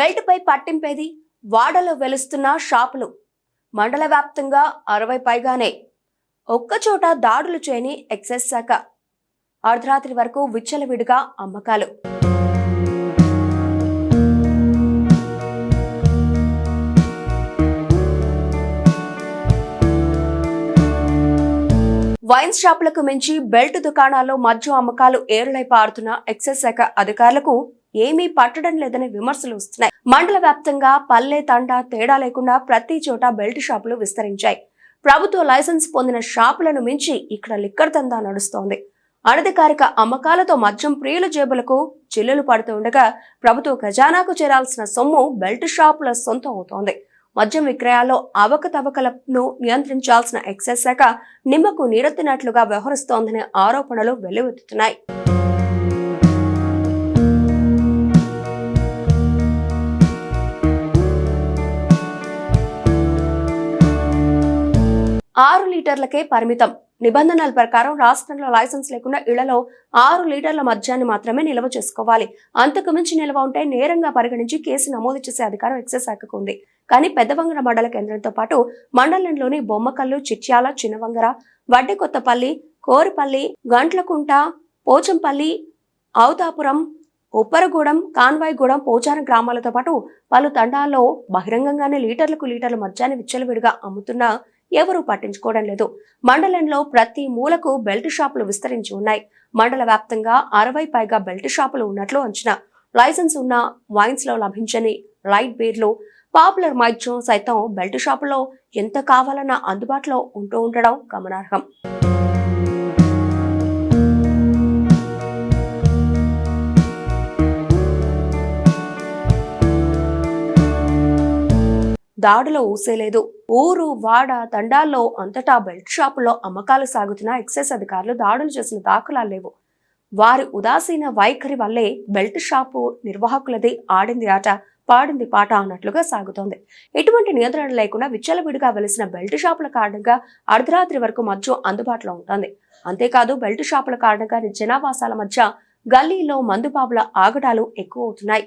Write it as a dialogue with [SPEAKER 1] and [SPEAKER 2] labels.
[SPEAKER 1] బెల్ట్పై పట్టింపేది వాడలో వెలుస్తున్న షాపులు. మండల వ్యాప్తంగా అరవై పైగానే. ఒక్కచోట దాడులు చేయని ఎక్సైజ్ శాఖ. అర్ధరాత్రి వరకు విచ్చలవిడిగా అమ్మకాలు. వైన్ షాపులకు మించి బెల్ట్ దుకాణాల్లో మద్యం అమ్మకాలు ఏరులై పారుతున్న ఎక్సైజ్ శాఖ అధికారులకు ఏమీ పట్టడం లేదనే విమర్శలు వస్తున్నాయి. మండల వ్యాప్తంగా పల్లె తండా తేడా లేకుండా ప్రతి చోట బెల్ట్ షాపులు విస్తరించాయి. ప్రభుత్వ లైసెన్స్ పొందిన షాపులను మించి ఇక్కడ లిక్కర్ తందా నడుస్తోంది. అనధికారిక అమ్మకాలతో మద్యం ప్రియుల జేబులకు చిల్లులు పడుతూ ఉండగా ప్రభుత్వ ఖజానాకు చేరాల్సిన సొమ్ము బెల్ట్ షాపుల సొంతం అవుతోంది. మద్యం విక్రయాల్లో అవకతవకలను నియంత్రించాల్సిన ఎక్సైజ్ శాఖ నిమ్మకు నీరెత్తినట్లుగా వ్యవహరిస్తోందనే ఆరోపణలు వెల్లువెత్తుతున్నాయి. ఆరు లీటర్లకే పరిమితం. నిబంధనల ప్రకారం రాష్ట్రంలో లైసెన్స్ లేకుండా ఇళ్ళలో ఆరు లీటర్ల మద్యాన్ని మాత్రమే నిల్వ చేసుకోవాలి. అంతకు మించి నిల్వ ఉంటే నేరంగా పరిగణించి కేసు నమోదు చేసే అధికారం ఎక్సైజ్ శాఖకు ఉంది. కానీ పెద్దవంగర మండల కేంద్రంతో పాటు మండలంలోని బొమ్మకల్లు చిట్యాల చిన్నవంగర వడ్డెకొత్తపల్లి కోరిపల్లి గంట్లకుంట పోచంపల్లి ఔతాపురం ఉప్పరగూడెం కాన్వాయిగూడెం పోచారం గ్రామాలతో పాటు పలు తండాల్లో బహిరంగంగానే లీటర్లకు లీటర్ల మద్యాన్ని విచ్చలవిడిగా అమ్ముతున్నా ఎవరూ పట్టించుకోవడం లేదు. మండలంలో ప్రతి మూలకు బెల్ట్ షాపులు విస్తరించి ఉన్నాయి. మండల వ్యాప్తంగా అరవై పైగా బెల్ట్ షాపులు ఉన్నట్లు అంచనా. లైసెన్స్ ఉన్న వైన్స్లో లభించని లైట్ బీర్లు పాపులర్ మైత్యం సైతం బెల్ట్ షాపులో ఎంత కావాలన్నా అందుబాటులో ఉంటూ ఉండడం గమనార్హం. దాడులో ఊసేలేదు. ఊరు వాడ తండాల్లో అంతటా బెల్ట్ షాపుల్లో అమ్మకాలు సాగుతున్న ఎక్సైజ్ అధికారులు దాడులు చేసిన దాఖలాలు లేవు. వారి ఉదాసీన వైఖరి వల్లే బెల్ట్ షాపు నిర్వాహకులది ఆడింది ఆట పాడింది పాట అన్నట్లుగా సాగుతోంది. ఎటువంటి నియంత్రణ లేకుండా విచ్చలవిడిగా వెలిసిన బెల్ట్ షాపుల కారణంగా అర్ధరాత్రి వరకు మద్యం అందుబాటులో ఉంటుంది. అంతేకాదు బెల్ట్ షాపుల కారణంగా జనావాసాల మధ్య గల్లీలో మందుబాబుల ఆగడాలు ఎక్కువ అవుతున్నాయి.